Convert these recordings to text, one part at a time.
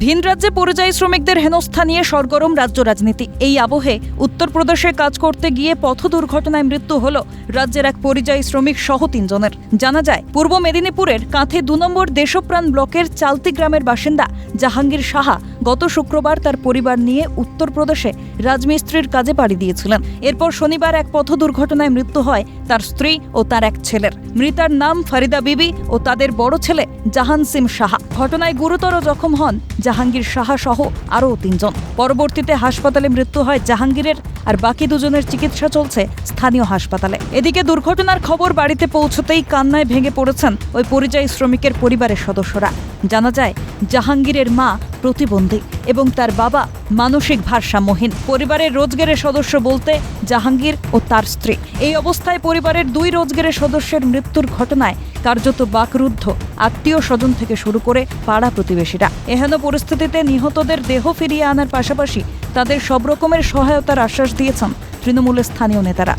ভিন রাজ্যে পরিযায়ী শ্রমিকদের হেনস্থা নিয়ে সরগরম রাজ্য রাজনীতি। এই আবহে উত্তরপ্রদেশে কাজ করতে গিয়ে পথ দুর্ঘটনায় মৃত্যু হল রাজ্যের এক পরিযায়ী শ্রমিক সহ তিনজনের। জানা যায়, পূর্ব মেদিনীপুরের কাঁথে দু নম্বর দেশপ্রাণ ব্লকের চালতি গ্রামের বাসিন্দা জাহাঙ্গীর সাহা গত শুক্রবার তার পরিবার নিয়ে উত্তরপ্রদেশে রাজমিস্ত্রির কাজে পাড়ি দিয়েছিলেন। এরপর শনিবার এক পথ দুর্ঘটনায় মৃত্যু হয় তার স্ত্রী ও তার এক ছেলের। মৃতার নাম ফারিদা বিবি ও তাদের বড় ছেলে জাহান সিম সাহা। ঘটনায় গুরুতর জখম হন জাহাঙ্গীর সাহা সহ আরও তিনজন। পরবর্তীতে হাসপাতালে মৃত্যু হয় জাহাঙ্গীরের আর বাকি দুজনের চিকিৎসা চলছে স্থানীয় হাসপাতালে। এদিকে দুর্ঘটনার খবর বাড়িতে পৌঁছতেই কান্নায় ভেঙে পড়েছেন ওই পরিযায়ী শ্রমিকের পরিবারের সদস্যরা। জানা যায়, জাহাঙ্গীরের মা প্রতিবন্ধী এবং তার বাবা মানসিক ভারসাম্যহীন। পরিবারের রোজগারের সদস্য বলতে জাহাঙ্গীর ও তার স্ত্রী। এই অবস্থায় পরিবারের দুই রোজগারের সদস্যের মৃত্যুর ঘটনায় কার্যত বাকরুদ্ধ আত্মীয় স্বজন থেকে শুরু করে পাড়া প্রতিবেশীরা। এহেন পরিস্থিতিতে নিহতদের দেহ ফিরিয়ে আনার পাশাপাশি তাদের সব রকমের সহায়তার আশ্বাস দিয়েছেন তৃণমূলের স্থানীয় নেতারা।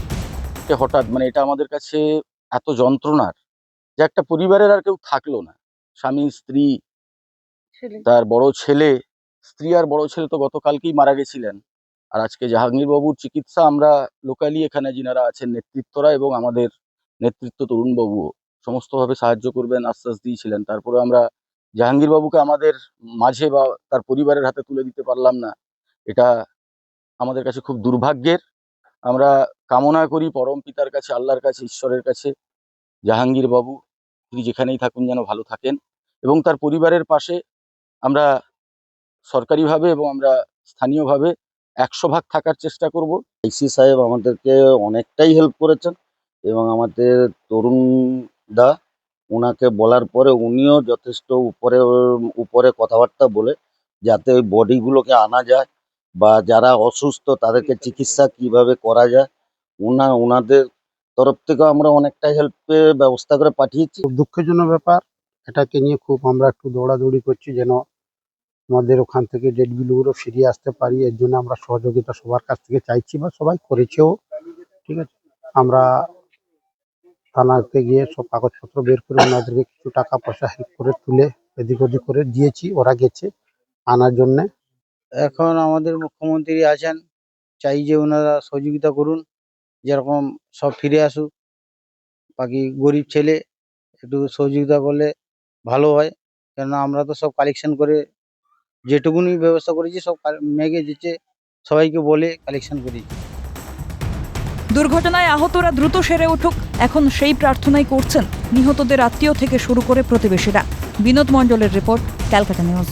হঠাৎ মানে এটা আমাদের কাছে এত যন্ত্রণার যে একটা পরিবারের আর কেউ থাকল না। স্বামী, স্ত্রী তার বড় ছেলে, স্ত্রী আর বড় ছেলে তো গতকালকেই মারা গেছিলেন। আর আজকে জাহাঙ্গীর বাবুর চিকিৎসা আমরা লোকালি এখানে যিনারা আছেন, নেতৃত্বরা এবং আমাদের নেতৃত্ব তরুণবাবুও, সমস্তভাবে সাহায্য করবেন, আশ্বাস দিয়েছিলেন। তারপরে আমরা জাহাঙ্গীর বাবুকে আমাদের মাঝে বা তার পরিবারের হাতে তুলে দিতে পারলাম না। এটা আমাদের কাছে খুব দুর্ভাগ্যের। আমরা কামনা করি পরম পিতার কাছে, আল্লাহর কাছে, ঈশ্বরের কাছে জাহাঙ্গীর বাবু তিনি যেখানেই থাকুন যেন ভালো থাকেন। এবং তার পরিবারের পাশে আমরা সরকারিভাবে এবং আমরা স্থানীয়ভাবে একশো ভাগ থাকার চেষ্টা করব। আইসি সাহেব আমাদেরকে অনেকটাই হেল্প করেছেন এবং আমাদের তরুণ দা ওনাকে বলার পরে উনিও যথেষ্ট উপরে উপরে কথাবার্তা বলে যাতে ওই বডিগুলোকে আনা যায় বা যারা অসুস্থ তাদেরকে চিকিৎসা কীভাবে করা যায়। ওনা ওনাদের তরফ থেকে আমরা অনেকটাই হেল্পের ব্যবস্থা করে পাঠিয়েছি। দুঃখজনক ব্যাপার। এটাকে নিয়ে খুব আমরা একটু দৌড়াদৌড়ি করছি যেন আমাদের ওখান থেকে ডেড বিলগুলো ফিরিয়ে আসতে পারি। এর জন্য আমরা সহযোগিতা সবার কাছ থেকে চাইছি বা সবাই করেছেও। ঠিক আছে? আমরা থানাতে গিয়ে সব কাগজপত্র বের করে ওনাদেরকে কিছু টাকা পয়সা হেল্প করে তুলে এদিক ওদিক করে দিয়েছি, ওরা গেছে আনার জন্যে। এখন আমাদের মুখ্যমন্ত্রী আছেন, চাই যে ওনারা সহযোগিতা করুন, যেরকম সব ফিরে আসুক। বাকি গরিব ছেলে একটু সহযোগিতা করলে ভালো হয়, কেননা আমরা তো সব কালেকশন করে যেটুকুনি ব্যবস্থা করেছি, সব মেঘে দিচ্ছে সবাইকে বলে কালেকশন করেছি। দুর্ঘটনায় আহতরা দ্রুত সেরে উঠুক, এখন সেই প্রার্থনাই করছেন নিহতদের আত্মীয় থেকে শুরু করে প্রতিবেশীরা। বিনোদ মণ্ডলের রিপোর্ট, ক্যালকাটা নিউজ।